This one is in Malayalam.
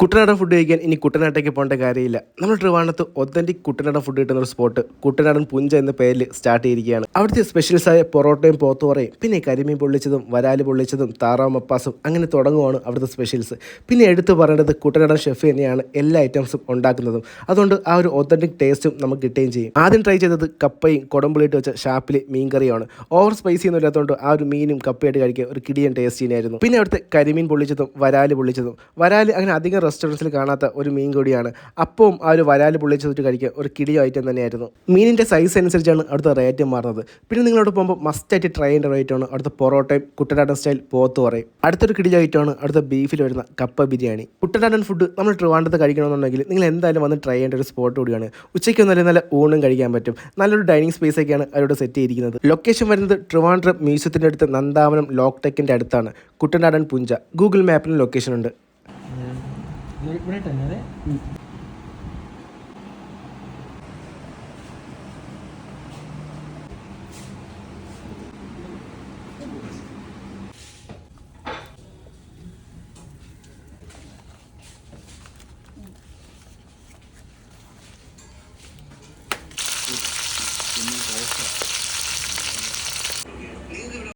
കുട്ടനാടൻ ഫുഡ് കഴിക്കാൻ ഇനി കുട്ടനാട്ടേക്ക് പോകേണ്ട കാര്യമില്ല. നമ്മൾ ട്രിവാണത്ത് ഒത്തന്റിക് കുട്ടനാടൻ ഫുഡ് കിട്ടുന്ന ഒരു സ്പോട്ട് കുട്ടനാടൻ പുഞ്ച എന്ന പേരിൽ സ്റ്റാർട്ട് ചെയ്തിരിക്കുകയാണ്. അവിടുത്തെ സ്പെഷ്യൽസായ പൊറോട്ടയും പോത്തോറയും പിന്നെ കരിമീൻ പൊള്ളിച്ചതും വരാൽ പൊള്ളിച്ചതും താറാവ് മപ്പാസും അങ്ങനെ തുടങ്ങുവാണ് അവിടുത്തെ സ്പെഷ്യൽസ് പിന്നെ എടുത്തു പറയേണ്ടത് കുട്ടനാടൻ ഷെഫ് തന്നെയാണ് എല്ലാ ഐറ്റംസും ഉണ്ടാക്കുന്നതും. അതുകൊണ്ട് ആ ഒരു ഒത്തന്റിക് ടേസ്റ്റും നമുക്ക് കിട്ടുകയും ചെയ്യും. ആദ്യം ട്രൈ ചെയ്തത് കപ്പയും കുടമ്പുളിയിട്ട് വെച്ച ഷാപ്പിലെ മീൻകറിയാണ് ഓവർ സ്പൈസി ഒന്നും ഇല്ലാത്തതുകൊണ്ട് ആ ഒരു മീനും കപ്പയായിട്ട് കഴിക്കാൻ ഒരു കിടിയൻ ടേസ്റ്റ് തന്നെയായിരുന്നു. പിന്നെ അവിടുത്തെ കരിമീൻ പൊള്ളിച്ചതും വരാൽ പൊള്ളിച്ചതും. വരാൽ അങ്ങനെ അധികം റെസ്റ്റോറന്റ്സിൽ കാണാത്ത ഒരു മീൻ കൂടിയാണ്. അപ്പവും ആ ഒരു വരാൽ പൊള്ളിച്ചതിട്ട് കഴിക്കാൻ ഒരു കിടിയ ഐറ്റം തന്നെയായിരുന്നു. മീനിന്റെ സൈസ് അനുസരിച്ചാണ് അവിടുത്തെ റേറ്റ് മാറുന്നത്. പിന്നെ നിങ്ങളോട് പോകുമ്പോൾ മസ്റ്റായിട്ട് ട്രൈ ചെയ്യേണ്ട റേറ്റാണ് അവിടുത്തെ പൊറോട്ടയും കുട്ടനാടൻ സ്റ്റൈൽ പോത്ത് പറയും അടുത്തൊരു കിടിയ ഐറ്റമാണ് അവിടുത്തെ ബീഫിൽ വരുന്ന കപ്പ ബിരിയാണി. കുട്ടനാടൻ ഫുഡ് നമ്മൾ ട്രിവാണ്ടത്ത് കഴിക്കണമെന്നുണ്ടെങ്കിൽ നിങ്ങൾ എന്തായാലും വന്ന് ട്രൈ ചെയ്യേണ്ട ഒരു സ്പോട്ട് കൂടിയാണ്. ഉച്ചയ്ക്ക് നല്ല നല്ല ഊണും കഴിക്കാൻ പറ്റും. നല്ലൊരു ഡൈനിങ് സ്പേസ് ഒക്കെയാണ് അവരോട് സെറ്റ് ചെയ്തിരിക്കുന്നത്. ലൊക്കേഷൻ വരുന്നത് ട്രിവാൻഡ്രം മ്യൂസിയത്തിന്റെ അടുത്ത് നന്ദാവനം ലോക്ടെക്കിന്റെ അടുത്താണ്. കുട്ടനാടൻ പുഞ്ച. ഗൂഗിൾ മാപ്പിൽ ലൊക്കേഷൻ ഉണ്ട്. ಬ್ರೇಟನ್ನದೆ